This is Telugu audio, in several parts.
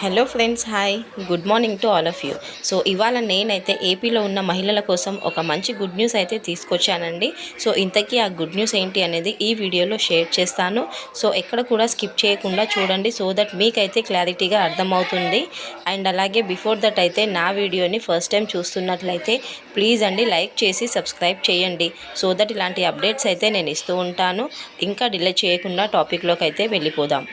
Hello friends hi. Good morning to all of you. So ఇవాళ నేనైతే ఏపీలో ఉన్న మహిళల కోసం ఒక మంచి గుడ్ న్యూస్ అయితే తీసుకొచ్చానండి. సో ఇంతకీ ఆ గుడ్ న్యూస్ ఏంటి అనేది ఈ వీడియోలో షేర్ చేస్తాను. సో ఎక్కడ కూడా స్కిప్ చేయకుండా చూడండి సో దట్ మీకైతే క్లారిటీగా అర్థమవుతుంది. అండ్ అలాగే బిఫోర్ దట్ అయితే నా వీడియోని ఫస్ట్ టైం చూస్తున్నట్లయితే ప్లీజ్ అండి లైక్ చేసి సబ్స్క్రైబ్ చేయండి. సో దట్ ఇలాంటి అప్డేట్స్ అయితే నేను ఇస్తూ ఉంటాను. ఇంకా డిలే చేయకుండా టాపిక్లోకి అయితే వెళ్ళిపోదాం.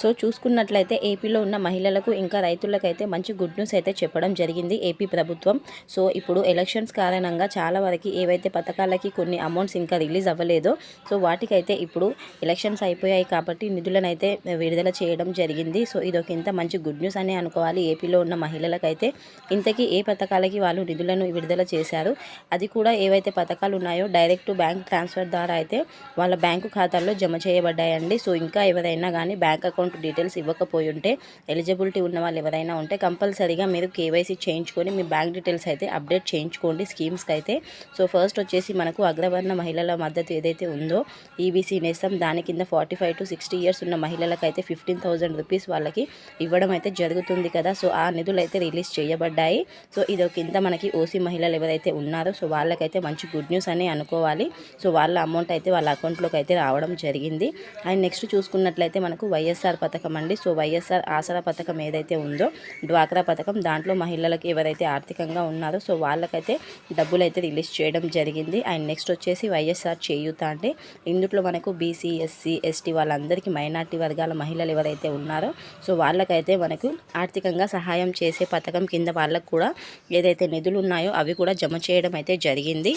సో చూసుకున్నట్లయితే ఏపీలో ఉన్న మహిళలకు ఇంకా రైతులకైతే మంచి గుడ్ న్యూస్ అయితే చెప్పడం జరిగింది ఏపీ ప్రభుత్వం. సో ఇప్పుడు ఎలక్షన్స్ కారణంగా చాలా వరకు ఏవైతే పథకాలకి కొన్ని అమౌంట్స్ ఇంకా రిలీజ్ అవ్వలేదో సో వాటికైతే ఇప్పుడు ఎలక్షన్స్ అయిపోయాయి కాబట్టి నిధులను అయితే విడుదల చేయడం జరిగింది. సో ఇది ఒక ఇంత మంచి గుడ్ న్యూస్ అని అనుకోవాలి. ఏపీలో ఉన్న మహిళలకైతే ఇంతకీ ఏ పథకాలకి వాళ్ళు నిధులను విడుదల చేశారు అది కూడా ఏవైతే పథకాలు ఉన్నాయో డైరెక్ట్ బ్యాంక్ ట్రాన్స్ఫర్ ద్వారా అయితే వాళ్ళ బ్యాంకు ఖాతాల్లో జమ చేయబడ్డాయండి. సో ఇంకా ఎవరైనా కానీ బ్యాంక్ అకౌంట్ డీటెయిల్స్ ఇవ్వకపోయి ఉంటే ఎలిజిబిలిటీ ఉన్న వాళ్ళు ఎవరైనా ఉంటే కంపల్సరీగా మీరు కేవైసీ చేయించుకొని మీ బ్యాంక్ డీటెయిల్స్ అయితే అప్డేట్ చేయించుకోండి స్కీమ్స్కి అయితే. సో ఫస్ట్ వచ్చేసి మనకు అగ్రవర్ణ మహిళల మద్దతు ఏదైతే ఉందో ఈబీసీ నేస్తం దాని కింద forty five to sixty years ఉన్న మహిళలకైతే ఫిఫ్టీన్ థౌజండ్ రూపీస్ వాళ్ళకి ఇవ్వడం అయితే జరుగుతుంది కదా. సో ఆ నిధులు అయితే రిలీజ్ చేయబడ్డాయి. సో ఇది ఒక మనకి ఓసీ మహిళలు ఎవరైతే ఉన్నారో సో వాళ్ళకైతే మంచి గుడ్ న్యూస్ అని అనుకోవాలి. సో వాళ్ళ అమౌంట్ అయితే వాళ్ళ అకౌంట్లోకి అయితే రావడం జరిగింది. అండ్ నెక్స్ట్ చూసుకున్నట్లయితే మనకు వైఎస్ఆర్ పథకం అండి. సో వైఎస్ఆర్ ఆసరా పథకం ఏదైతే ఉందో డ్వాక్రా పథకం దాంట్లో మహిళలకు ఎవరైతే ఆర్థికంగా ఉన్నారో సో వాళ్ళకైతే డబ్బులు అయితే రిలీజ్ చేయడం జరిగింది. అండ్ నెక్స్ట్ వచ్చేసి వైఎస్ఆర్ చేయూత అంటే ఇందులో మనకు బీసీ ఎస్సీ ఎస్టీ వాళ్ళందరికీ మైనార్టీ వర్గాల మహిళలు ఎవరైతే ఉన్నారో సో వాళ్ళకైతే మనకు ఆర్థికంగా సహాయం చేసే పథకం కింద వాళ్ళకు కూడా ఏదైతే నిధులు ఉన్నాయో అవి కూడా జమ చేయడం అయితే జరిగింది.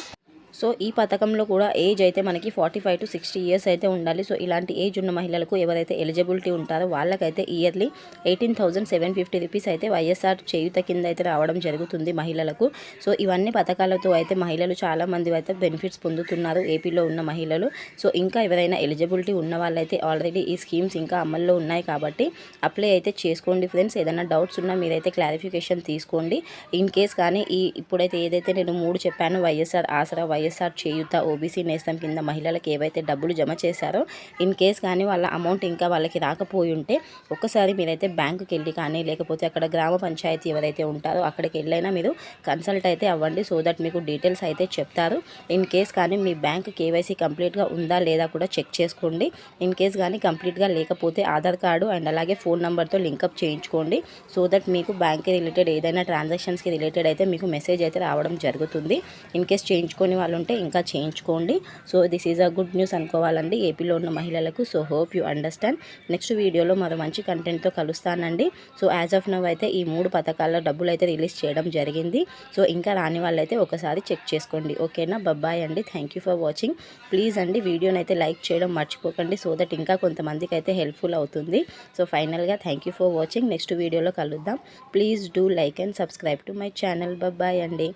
సో ఈ పథకంలో కూడా ఏజ్ అయితే మనకి forty five to sixty years అయితే ఉండాలి. సో ఇలాంటి ఏజ్ ఉన్న మహిళలకు ఎవరైతే ఎలిజిబిలిటీ ఉంటారో వాళ్ళకైతే yearly eighteen thousand seven fifty rupees అయితే వైఎస్ఆర్ చేయుత కింద అయితే రావడం జరుగుతుంది మహిళలకు. సో ఇవన్నీ పథకాలతో అయితే మహిళలు చాలామంది అయితే బెనిఫిట్స్ పొందుతున్నారు ఏపీలో ఉన్న మహిళలు. సో ఇంకా ఎవరైనా ఎలిజిబిలిటీ ఉన్న వాళ్ళైతే ఆల్రెడీ ఈ స్కీమ్స్ ఇంకా అమల్లో ఉన్నాయి కాబట్టి అప్లై అయితే చేసుకోండి ఫ్రెండ్స్. ఏదైనా డౌట్స్ ఉన్నా మీరైతే క్లారిఫికేషన్ తీసుకోండి. ఇన్ కేస్ కానీ ఈ ఇప్పుడైతే ఏదైతే నేను మూడు చెప్పాను వైఎస్ఆర్ ఆసరా వైఎస్ వైఎస్ఆర్ చేయుత ఓబీసీ నేస్తం కింద మహిళలకు ఏవైతే డబ్బులు జమ చేశారో ఇన్ కేస్ కానీ వాళ్ళ అమౌంట్ ఇంకా వాళ్ళకి రాకపోయి ఉంటే ఒక్కసారి మీరైతే బ్యాంకుకి వెళ్ళి కానీ లేకపోతే అక్కడ గ్రామ పంచాయతీ ఎవరైతే ఉంటారో అక్కడికి వెళ్ళైనా మీరు కన్సల్ట్ అయితే అవ్వండి సో దట్ మీకు డీటెయిల్స్ అయితే చెప్తారు. ఇన్ కేస్ కానీ మీ బ్యాంక్ కేవైసీ కంప్లీట్గా ఉందా లేదా కూడా చెక్ చేసుకోండి. ఇన్ కేస్ కానీ కంప్లీట్గా లేకపోతే ఆధార్ కార్డు అండ్ అలాగే ఫోన్ నెంబర్తో లింకప్ చేయించుకోండి. సో దట్ మీకు బ్యాంక్కి రిలేటెడ్ ఏదైనా ట్రాన్సాక్షన్స్కి రిలేటెడ్ అయితే మీకు మెసేజ్ అయితే రావడం జరుగుతుంది. ఇన్ కేస్ చేయించుకొని వాళ్ళు ఉంటే ఇంకా చేయించుకోండి. So this is a good news అనుకోవాలండి ఏపీలో ఉన్న మహిళలకు. So hope you understand next వీడియోలో మరో మంచి కంటెంట్తో కలుస్తానండి. సో యాజ్ ఆఫ్ నవ్ అయితే ఈ మూడు పథకాల్లో డబ్బులు అయితే రిలీజ్ చేయడం జరిగింది. సో ఇంకా రాని వాళ్ళైతే ఒకసారి చెక్ చేసుకోండి. ఓకేనా బబ్బాయ్ అండి. Thank you for watching please అండి వీడియోని అయితే లైక్ చేయడం మర్చిపోకండి. సో దట్ ఇంకా కొంతమందికి అయితే హెల్ప్ఫుల్ అవుతుంది సో ఫైనల్గా thank you for watching next వీడియోలో కలుద్దాం. Please do like and subscribe to my channel bye bye అండి.